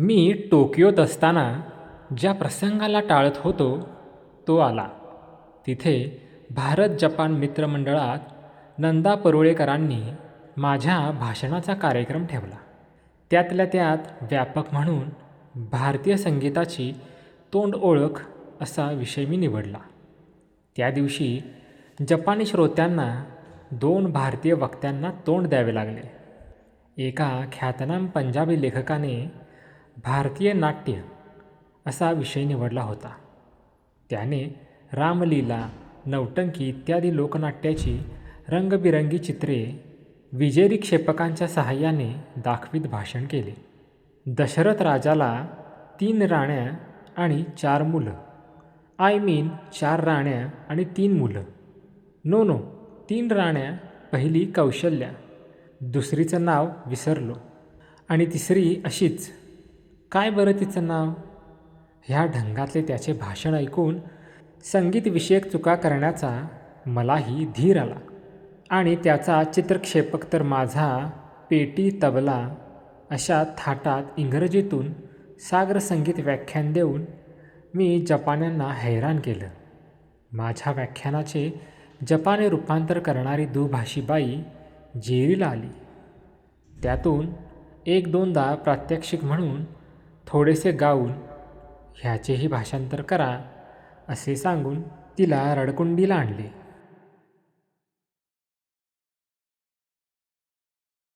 मी टोकियोत असताना ज्या प्रसंगाला टाळत होतो तो आला. तिथे भारत जपान मित्रमंडळात नंदा परुळेकरांनी माझ्या भाषणाचा कार्यक्रम ठेवला. त्यातल्या त्यात व्यापक म्हणून भारतीय संगीताची तोंड ओळख असा विषय मी निवडला. त्या दिवशी जपानी श्रोत्यांना दोन भारतीय वक्त्यांना तोंड द्यावे लागले. एका ख्यातनाम पंजाबी लेखकाने भारतीय नाट्य असा विषय निवडला होता. त्याने रामलीला नौटंकी इत्यादी लोकनाट्याची रंगबिरंगी चित्रे विजेरी क्षेपकांच्या सहाय्याने दाखवीत भाषण केले. दशरथ राजाला तीन राण्या आणि चार मुलं. आय मीन चार राण्या आणि तीन मुलं. नो नो तीन राण्या पहिली कौशल्या. दुसरीचं नाव विसरलो. आणि तिसरी अशीच काय बरं तिचं नाव? ह्या ढंगातले त्याचे भाषण ऐकून संगीतविषयक चुका करण्याचा मलाही धीर आला. आणि त्याचा चित्रक्षेपक तर माझा पेटी तबला अशा थाटात इंग्रजीतून सागर संगीत व्याख्यान देऊन मी जपान्यांना हैराण केलं. माझ्या व्याख्यानाचे जपानी रूपांतर करणारी दुभाषी बाई जेरीला आली. त्यातून एक दोनदा प्रात्यक्षिक म्हणून थोडेसे गाऊन ह्याचेही भाषांतर करा असे सांगून तिला रडकुंडीला आणले.